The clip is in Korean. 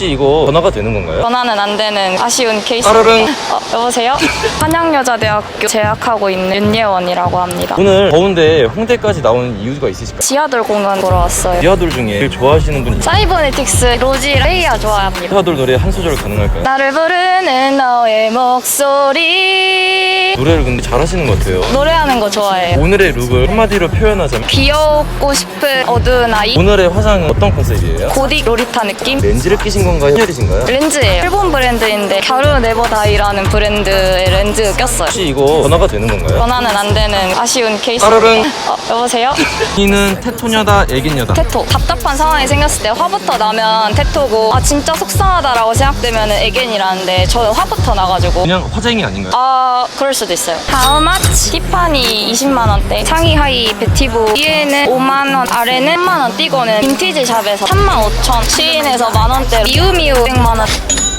혹시 이거 전화가 되는 건가요? 전화는 안 되는 아쉬운 케이스. 따르릉. 어, 여보세요? 한양여자대학교 재학하고 있는 윤예원이라고 합니다. 오늘 더운데 홍대까지 나온 이유가 있으실까요? 지하돌 공연 보러 왔어요. 지하돌 중에 제일 좋아하시는 분이 사이버네틱스, 로지, 레이야 좋아합니다. 지하돌 노래 한 소절 가능할까요? 나를 부르는 너의 목소리. 노래를 근데 잘하시는 것 같아요. 노래하는 거 좋아해요. 오늘의 룩을 한마디로 표현하자면 귀엽고 싶은 어두운 아이. 오늘의 화장은 어떤 컨셉이에요? 고딕 로리타 느낌? 렌즈를 끼신 건가요? 흰혈이신가요? 렌즈예요. 일본 브랜드인데 갸루 네버다이라는 브랜드의 렌즈 꼈어요. 혹시 이거 전화가 되는 건가요? 전화는 안 되는 아쉬운 케이스. 따르릉. 어, 여보세요? 이는 테토녀다 애기녀다 테토. 답답한 상황이 생겼을 때 화부터 나면 테토고 아 진짜 속상하다라고 생각되면 에겐이라는데 저는 화부터 나가지고 그냥 화쟁이 아닌가요? 아 그럴 수도 있어요. 하우마치 티파니 20만원대. 상의 하의 베티브 위에는 5만원 아래는 3만원 띄고는 빈티지 샵에서 35,000 시인에서 만원대로. 미우미우 100만원